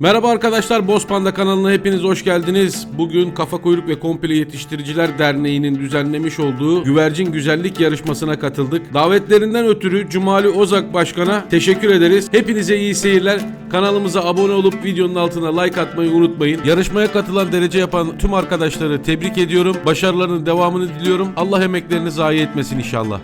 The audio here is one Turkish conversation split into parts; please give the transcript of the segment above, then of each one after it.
Merhaba arkadaşlar, Boz Panda kanalına hepiniz hoş geldiniz. Bugün Kafa Kuyruk ve Komple Yetiştiriciler Derneği'nin düzenlemiş olduğu güvercin güzellik yarışmasına katıldık. Davetlerinden ötürü Cumali Ozak Başkan'a teşekkür ederiz. Hepinize iyi seyirler. Kanalımıza abone olup videonun altına like atmayı unutmayın. Yarışmaya katılan derece yapan tüm arkadaşları tebrik ediyorum. Başarılarının devamını diliyorum. Allah emeklerini zayi etmesin inşallah.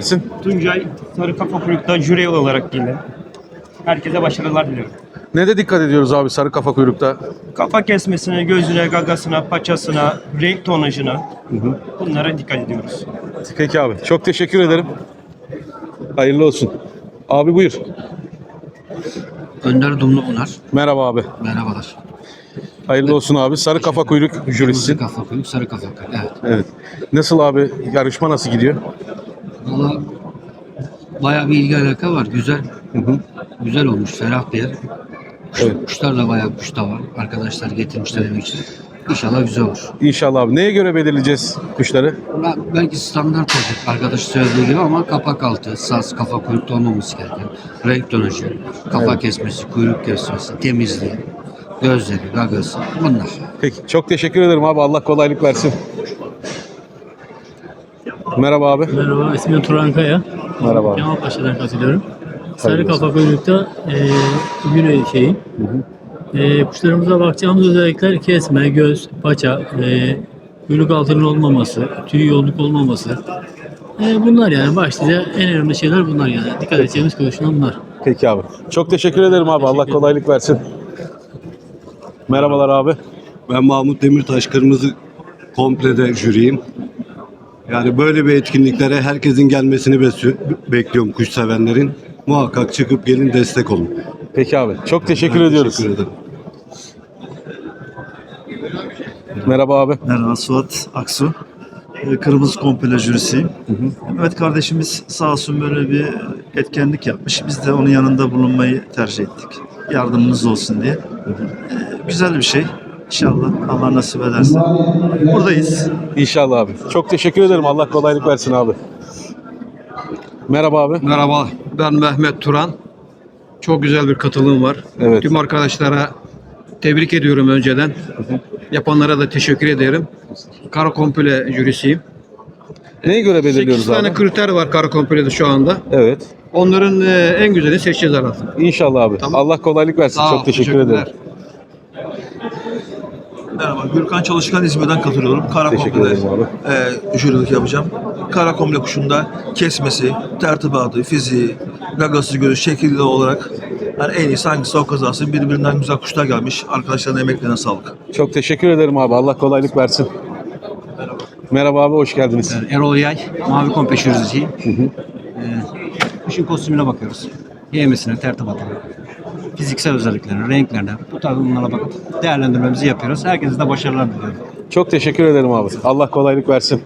Söylersin. Tuncay Sarı Kafa Kuyruk'ta jüri olarak geldim. Herkese başarılar diliyorum. Ne de dikkat ediyoruz abi sarı kafa kuyrukta? Kafa kesmesine, gözüne, gagasına, paçasına, renk tonajına bunlara dikkat ediyoruz. Peki abi. Çok teşekkür ederim. Hayırlı olsun. Abi buyur. Önder Dumlupınar. Merhaba abi. Merhabalar. Hayırlı olsun abi. Sarı kafa kuyruk jürisin. kafa kuyruk, sarı kafa kuyruk. Evet. Evet. Nasıl abi? Yarışma nasıl gidiyor? Valla bayağı bir ilgi alaka var. Güzel. Güzel olmuş. Ferah bir yer. Kuş- Evet. Kuşlar da bayağı kuş da var. Arkadaşlar getirmişler demek için. İnşallah güzel olur. İnşallah abi. Neye göre belirleyeceğiz kuşları? Ben, belki standart olacak arkadaş söylediği gibi ama kapak altı, saz, kafa kuyrukta olmaması gereken. Renk tonajı, kafa kesmesi, kuyruk kesmesi, temizliği, gözleri, gagası bunlar. Peki. Çok teşekkür ederim abi. Allah kolaylık versin. Merhaba abi. Merhaba, ismim Turan Kaya. Merhaba. Kemalpaşa'dan katılıyorum. Sarı kafa kuyrukta e, güney şeyi. E, kuşlarımıza bakacağımız özellikler kesme, göz, paça, e, kuyruk altının olmaması, tüy yoğunluk olmaması. E, bunlar yani başlıca en önemli şeyler bunlar yani. Dikkat edeceğimiz kuşlar bunlar. Peki abi. Çok teşekkür ederim abi. Allah kolaylık versin. Merhabalar abi. Ben Mahmut Demirtaş Kırmızı komplede jüriyim. Yani böyle bir etkinliklere herkesin gelmesini bekliyorum kuş sevenlerin. Muhakkak çıkıp gelin destek olun. Peki abi. Çok teşekkür Ben ediyoruz. Teşekkür ederim. Merhaba abi. Merhaba Suat Aksu. Ee, Kırmızı Komple jürisiyim. Evet kardeşimiz sağ olsun böyle bir etkinlik yapmış. Biz de onun yanında bulunmayı tercih ettik. Yardımımız olsun diye. Ee, Güzel bir şey. İnşallah Allah nasip ederse. Buradayız. İnşallah abi. Çok teşekkür ederim. Allah kolaylık versin abi. Merhaba abi. Merhaba, ben Mehmet Turan. Çok güzel bir katılım var. Evet. Tüm arkadaşlara tebrik ediyorum önceden. Yapanlara da teşekkür ederim. Kara komple jürisiyim. Neye göre 8 belirliyoruz tane abi? kriter var kara komplede şu anda. Evet. Onların e, en güzelini seçeceğiz herhalde. İnşallah abi. Tamam. Allah kolaylık versin. Sağ ol, Çok teşekkür teşekkürler. Merhaba Gürkan Çalışkan İzmir'den katılıyorum. Kara Teşekkür Komple ederim abi. e, jürilik yapacağım. Kara Komple kuşunda kesmesi, tertibatı, fiziği, gagası görüş, şekilli olarak yani en iyisi hangisi o kazansın. Birbirinden güzel kuşlar gelmiş. Arkadaşların emeklerine sağlık. Çok teşekkür ederim abi. Allah kolaylık versin. Merhaba abi. Hoş geldiniz. Erol Yay, Mavi Komple jürisiyim. Ee, kuşun kostümüne bakıyoruz. Yemesine, tertibatına, fiziksel özelliklerine, renklerine, bu tarz bunlara bakıp değerlendirmemizi yapıyoruz. Herkese de başarılar diliyorum. Çok teşekkür ederim abi. Allah kolaylık versin.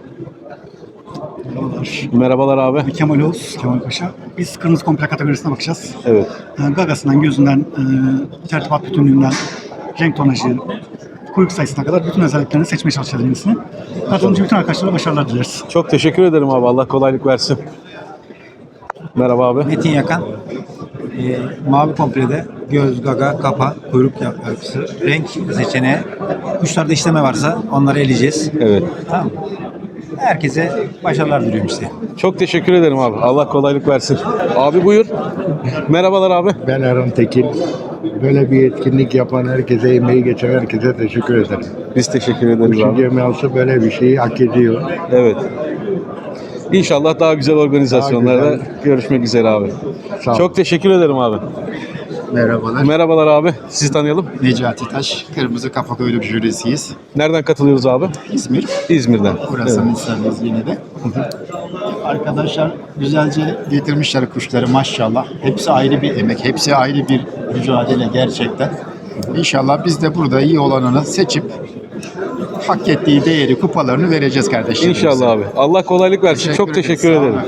Merhabalar abi. Kemal Oğuz, Kemal Paşa. Biz kırmızı komple kategorisine bakacağız. Evet. Yani gagasından, gözünden, e, tertibat bütünlüğünden, renk tonajı, kuyruk sayısına kadar bütün özelliklerini seçmeye çalışacağız. Katılımcı bütün arkadaşlara başarılar dileriz. Çok teşekkür ederim abi. Allah kolaylık versin. Merhaba abi. Metin Yakan. Ee, mavi komplede göz, gaga, kapa, kuyruk yapısı, renk seçeneği. Kuşlarda işleme varsa onları eleyeceğiz. Evet. Tamam? Herkese başarılar diliyorum işte. Çok teşekkür ederim abi. Allah kolaylık versin. Abi buyur. Merhabalar abi. Ben Erhan Tekin. Böyle bir etkinlik yapan herkese, emeği geçen herkese teşekkür ederim. Biz teşekkür ederiz Kuşun abi. camiası böyle bir şeyi hak ediyor. Evet. İnşallah daha güzel organizasyonlarda Daha güzel. görüşmek üzere abi. Sağ ol. Çok teşekkür ederim abi. Merhabalar. Merhabalar abi. Sizi tanıyalım. Necati Taş, Kırmızı Kafa Kuyruk jürisiyiz. Nereden katılıyoruz abi? İzmir. İzmir'den. Burası Evet. insanız yine de. Arkadaşlar güzelce getirmişler kuşları maşallah. Hepsi ayrı bir emek, hepsi ayrı bir mücadele gerçekten. İnşallah biz de burada iyi olanını seçip hak ettiği değeri, kupalarını vereceğiz kardeşlerimize. İnşallah abi. Allah kolaylık versin. Çok ederiz. teşekkür olun ederim.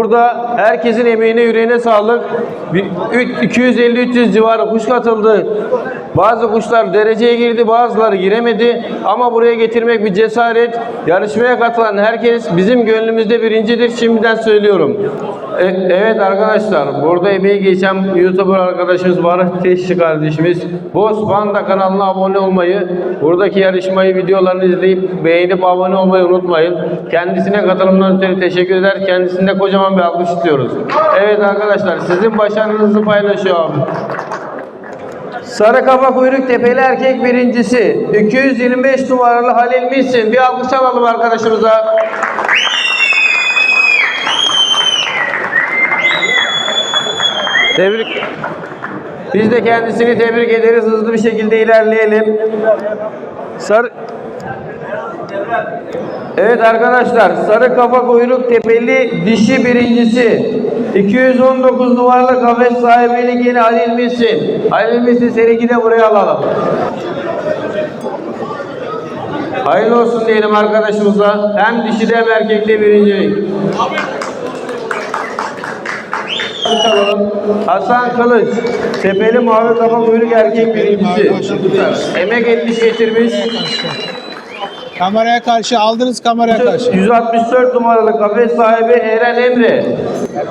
Burada herkesin emeğine yüreğine sağlık. Bir- üç- 250-300 civarı kuş katıldı. Bazı kuşlar dereceye girdi, bazıları giremedi. Ama buraya getirmek bir cesaret. Yarışmaya katılan herkes bizim gönlümüzde birincidir. Şimdiden söylüyorum. E- evet arkadaşlar, burada emeği geçen YouTuber arkadaşımız Barış Teşçi kardeşimiz. Boz Panda kanalına abone olmayı, buradaki yarışmayı, videolarını izleyip beğenip abone olmayı unutmayın. Kendisine katılımdan ötürü teşekkür eder. Kendisine kocaman bir alkış istiyoruz. Evet arkadaşlar, sizin başarınızı paylaşıyorum. Sarı kafa kuyruk tepeli erkek birincisi 225 numaralı Halil Misin. Bir alkış alalım arkadaşımıza. Tebrik. Biz de kendisini tebrik ederiz. Hızlı bir şekilde ilerleyelim. Sarı Evet arkadaşlar, sarı kafa kuyruk tepeli dişi birincisi. 219 numaralı kafes sahibi yine Halil Misin. Halil Misin seni de buraya alalım. Hayırlı olsun diyelim arkadaşımıza. Hem dişide hem erkekte birinci. Çalalım. Hasan Kılıç, tepeli mavi kafa kuyruk erkek birincisi. Emek etmiş getirmiş. Kameraya karşı aldınız kameraya karşı. 164 numaralı kafes sahibi Eren Emre.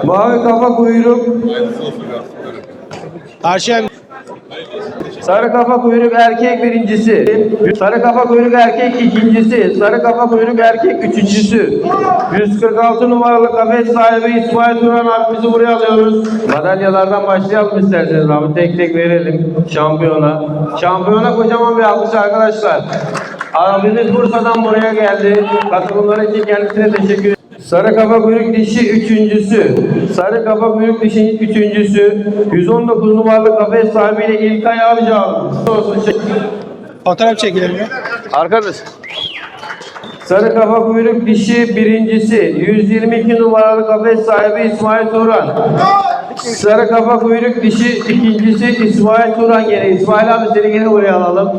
Mavi kafa kuyruk. Karşıya Sarı kafa kuyruk erkek birincisi. Sarı kafa kuyruk erkek ikincisi. Sarı kafa kuyruk erkek üçüncüsü. 146 numaralı kafes sahibi İsmail Turan abimizi buraya alıyoruz. Madalyalardan başlayalım isterseniz abi. Tek tek verelim şampiyona. Şampiyona kocaman bir alkış arkadaşlar. Abimiz Bursa'dan buraya geldi. Katılımları için kendisine teşekkür. Sarı kafa kuyruk dişi üçüncüsü. Sarı kafa kuyruk dişi üçüncüsü. 119 numaralı kafes sahibiyle İlkay Avcı olsun. fotoğraf çekelim ya. Arkadaş. Sarı kafa kuyruk dişi birincisi. 122 numaralı kafes sahibi İsmail Turan. Sarı kafa kuyruk dişi ikincisi İsmail Turan gene. İsmail abi seni gene buraya alalım.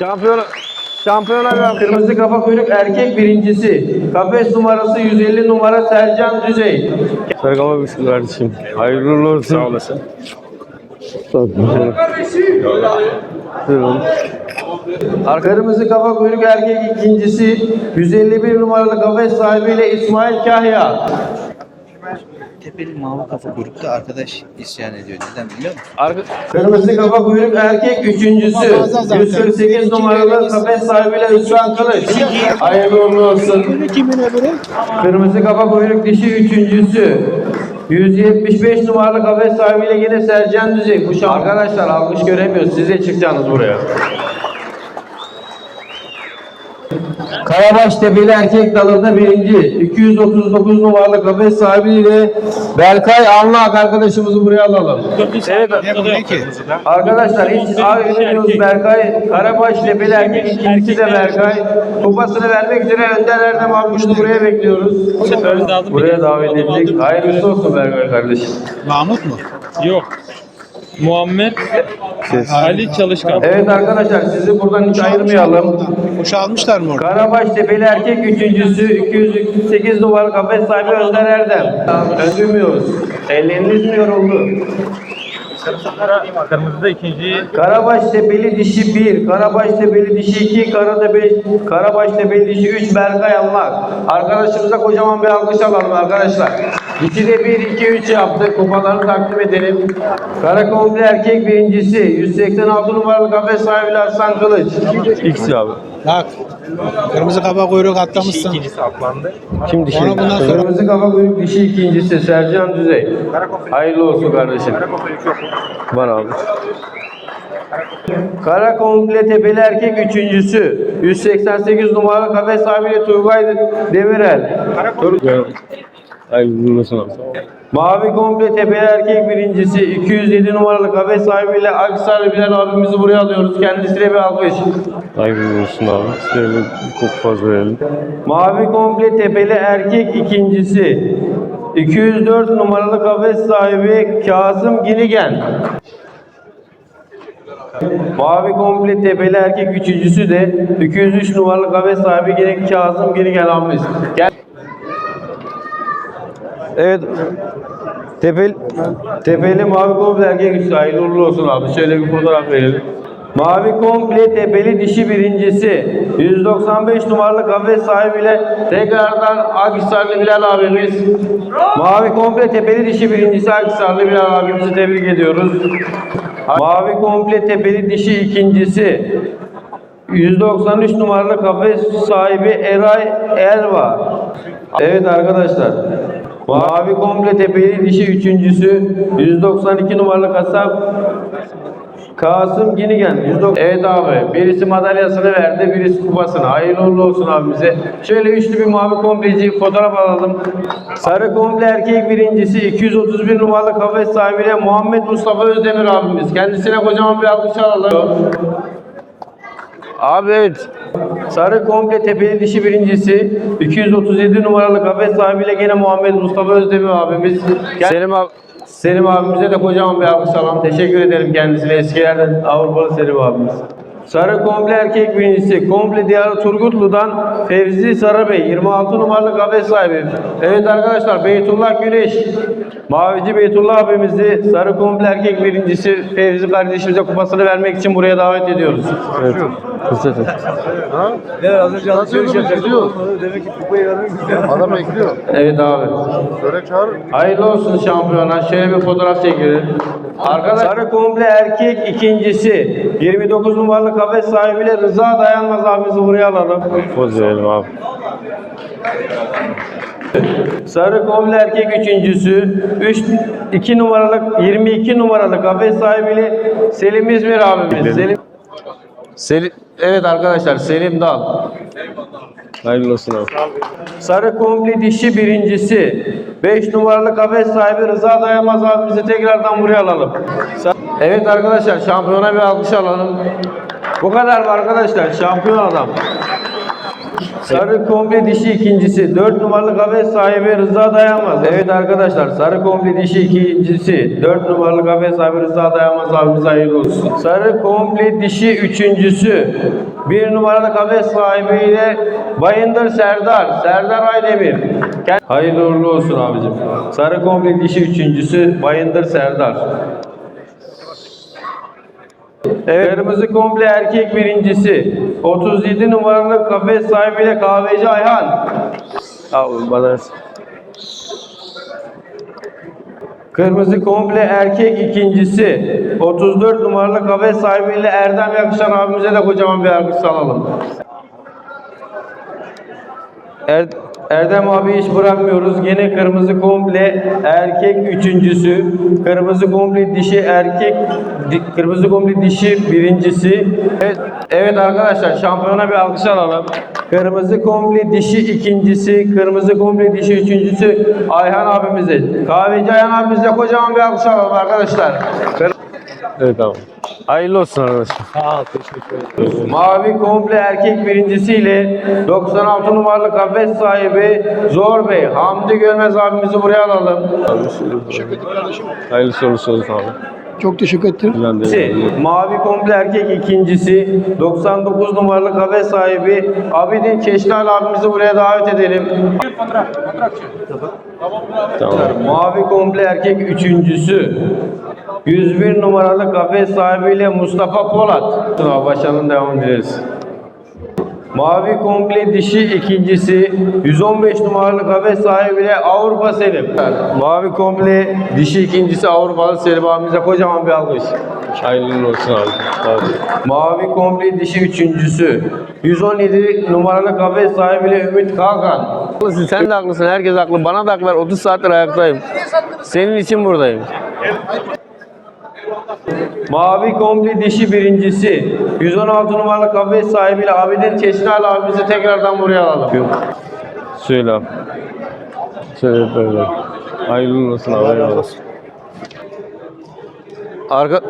Şampiyona Şampiyonlar Kırmızı Kafa Kuyruk erkek birincisi. Kafes numarası 150 numara Sercan Düzey. Sarı kafa kuyruk kardeşim. Hayırlı uğurlu olsun. Sağ olasın. Kırmızı kafa kuyruk erkek ikincisi 151 numaralı kafes sahibiyle İsmail Kahya. Tepeli mavi kafa kuyrukta arkadaş isyan ediyor. Neden biliyor musun? Arka- Kırmızı kafa kuyruk erkek üçüncüsü. 148 numaralı kafes sahibiyle Hüsran Kılıç. Hayırlı uğurlu olsun. Kırmızı kafa kuyruk dişi üçüncüsü. 175 numaralı kafes sahibiyle yine Sercan Düzey. Bu şan- Arkadaşlar alkış göremiyoruz. Siz de çıkacaksınız buraya. Karabaş Tepeli erkek dalında birinci. 239 numaralı kafes sahibiyle Berkay Anlak arkadaşımızı buraya alalım. Evet. Arkadaşlar hiç ayrılmıyoruz Berkay. Karabaş Tepeli erkek ikincisi de Berkay. Kupasını vermek üzere Önder Erdem abimizi buraya bekliyoruz. Buraya davet ettik. Hayırlısı olsun Berkay kardeşim. Mahmut mu? Yok. Muammer Ali Çalışkan. Evet arkadaşlar sizi buradan hiç ayırmayalım. Kuş almışlar mı orada? Karabaş Tepeli erkek üçüncüsü 208 numaralı kafes sahibi Önder Erdem. Öldürmüyoruz. Elleriniz mi yoruldu? Kırmızıda ikinci. Karabaş Tepeli dişi 1, Karabaş Tepeli dişi 2, Karatepe, Karabaş Tepeli dişi 3, Berkay Anlak. Arkadaşımıza kocaman bir alkış alalım arkadaşlar. Dişi de 1, 2, 3 yaptı. Kupalarını takdim edelim. Karakombi erkek birincisi 186 numaralı kafes sahibi Hasan Kılıç. X abi. Bak. Kırmızı kafa kuyruk atlamışsın. Kim dişi? Ona bundan sonra- Kırmızı kafa kuyruk dişi ikincisi Sercan Düzey. Hayırlı olsun kardeşim. Var abi. Kara komple tepeli erkek üçüncüsü. 188 numaralı kafes sahibi Turgay Demirel. Tur- Mavi komple tepeli erkek birincisi 207 numaralı kafes sahibiyle Aksaraylı Bilal abimizi buraya alıyoruz. Kendisine bir alkış. Hayırlı olsun abi. Şöyle çok fazla verelim. Mavi komple tepeli erkek ikincisi 204 numaralı kafes sahibi Kazım Ginigen. Mavi komple tepeli erkek üçüncüsü de 203 numaralı kafes sahibi yine Kazım geri gel abimiz. Gel. Evet. Tepeli, tepeli mavi komple erkek üçüncüsü. Hayırlı uğurlu olsun abi. Şöyle bir fotoğraf verelim. Mavi komple tepeli dişi birincisi 195 numaralı kafes sahibiyle tekrardan Akhisarlı Bilal abimiz Mavi komple tepeli dişi birincisi Akhisarlı Bilal abimizi tebrik ediyoruz. Mavi komple tepeli dişi ikincisi 193 numaralı kafes sahibi Eray Elva. Evet arkadaşlar. Mavi komple tepeli dişi üçüncüsü 192 numaralı kasap Kasım Ginigen. 190 Evet abi. Birisi madalyasını verdi, birisi kupasını. Hayırlı uğurlu olsun abimize. Şöyle üçlü bir mavi kompleci fotoğraf alalım. Sarı komple erkek birincisi 231 numaralı kafes sahibiyle Muhammed Mustafa Özdemir abimiz. Kendisine kocaman bir alkış alalım. Abi evet. Sarı komple tepeli dişi birincisi 237 numaralı kafes sahibiyle gene Muhammed Mustafa Özdemir abimiz. Selim abi Selim abimize de kocaman bir alkış alalım. Teşekkür ederim kendisine. Eskilerden Avrupalı Selim abimiz. Sarı komple erkek birincisi. Komple Diyarı Turgutlu'dan Fevzi Sarabey. 26 numaralı kafes sahibi. Evet arkadaşlar Beytullah Güneş. Mavici Beytullah abimizi sarı komple erkek birincisi Fevzi kardeşimize kupasını vermek için buraya davet ediyoruz. Evet. Kısaca. Adam bekliyor. Evet abi. Söyle çağır. Hayırlı olsun şampiyona. Şöyle bir fotoğraf çekelim. Arkadaşlar sarı komple erkek ikincisi 29 numaralı kafes sahibiyle Rıza Dayanmaz abimizi buraya alalım. Poz verelim abi. Sarı komple erkek üçüncüsü 3 2 numaralı 22 numaralı kafes sahibiyle Selim İzmir abimiz. Selim Selim Evet arkadaşlar Selim Dal. Hayırlı olsun abi. Sarı komple dişi birincisi. 5 numaralı kafes sahibi Rıza Dayanmaz abimizi tekrardan buraya alalım. Evet arkadaşlar şampiyona bir alkış alalım. Bu kadar mı arkadaşlar? Şampiyon adam. Sarı komple dişi ikincisi. 4 numaralı kafes sahibi Rıza Dayanmaz. Evet arkadaşlar sarı komple dişi ikincisi. 4 numaralı kafes sahibi Rıza Dayanmaz abimize hayırlı olsun. Sarı komple dişi üçüncüsü. 1 numaralı kafes sahibiyle Bayındır Serdar. Serdar Aydemir. Hayırlı uğurlu olsun abicim. Sarı komple dişi üçüncüsü Bayındır Serdar. Evet. Kırmızı komple erkek birincisi. 37 numaralı kafes sahibiyle kahveci Ayhan. Abi bana Kırmızı komple erkek ikincisi. 34 numaralı kafes sahibiyle Erdem Yakışan abimize de kocaman bir alkış alalım. Er, Erdem abi hiç bırakmıyoruz. Gene kırmızı komple erkek üçüncüsü. Kırmızı komple dişi erkek di- kırmızı komple dişi birincisi. Evet, evet arkadaşlar şampiyona bir alkış alalım. Kırmızı komple dişi ikincisi, kırmızı komple dişi üçüncüsü Ayhan abimize. Kahveci Ayhan abimize kocaman bir alkış alalım arkadaşlar. Evet tamam. Hayırlı olsun arkadaşlar. Mavi komple erkek birincisiyle 96 numaralı kafes sahibi Zor Bey, Hamdi Görmez abimizi buraya alalım. Hayırlısı olsun abi. Çok teşekkür ederim. Mavi komple erkek ikincisi 99 numaralı kafes sahibi Abidin Çeşnal abimizi buraya davet edelim. Tamam. Mavi komple erkek üçüncüsü 101 numaralı kafes sahibiyle Mustafa Polat. Başarının devamını dileriz. Mavi komple dişi ikincisi 115 numaralı kafes sahibiyle Avrupa Selim. Mavi komple dişi ikincisi Avrupalı Selim abimize kocaman bir alkış. Hayırlı olsun abi. Mavi komple dişi üçüncüsü 117 numaralı kafes sahibiyle Ümit Kalkan. Haklısın sen de haklısın herkes haklı. Bana da hak ver 30 saattir ayaktayım. Senin için buradayım. Mavi komple dişi birincisi. 116 numaralı kafes sahibiyle Abidin Çeşnal abimizi tekrardan buraya alalım. Söyle abi. Söyle böyle. Hayırlı olsun abi. Arka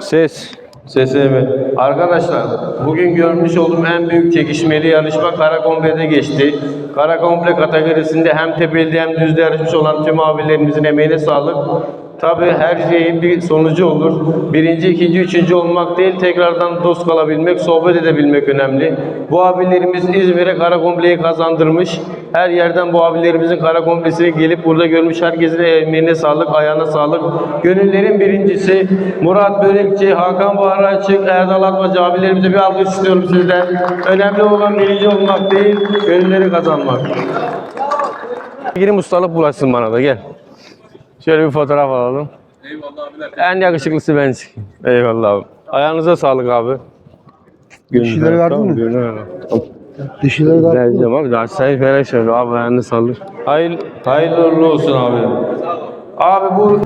ses Sesini mi? Arkadaşlar bugün görmüş olduğum en büyük çekişmeli yarışma Karakomble'de geçti. Karakomple kategorisinde hem tepelide hem düzde yarışmış olan tüm abilerimizin emeğine sağlık. Tabii her şeyin bir sonucu olur. Birinci, ikinci, üçüncü olmak değil, tekrardan dost kalabilmek, sohbet edebilmek önemli. Bu abilerimiz İzmir'e Karakomble'yi kazandırmış. Her yerden bu abilerimizin Karakomplesini gelip burada görmüş. Herkesin emeğine sağlık, ayağına sağlık. Gönüllerin birincisi Murat Börekçi, Hakan Bahar Açık, Erdal Atmacı abilerimize bir alkış istiyorum sizden. Önemli olan birinci olmak değil, gönülleri kazanmak. Girin ustalık bulaşsın bana da gel. Şöyle bir fotoğraf alalım. Eyvallah abiler. En yakışıklısı bensin. Eyvallah abi. Ayağınıza sağlık abi. Dişileri verdin mi? Gönül Dişileri de Vereceğim abi. Daha sen falan söyle abi ayağını sağlık. Hayır, hayırlı uğurlu olsun abi. Abi bu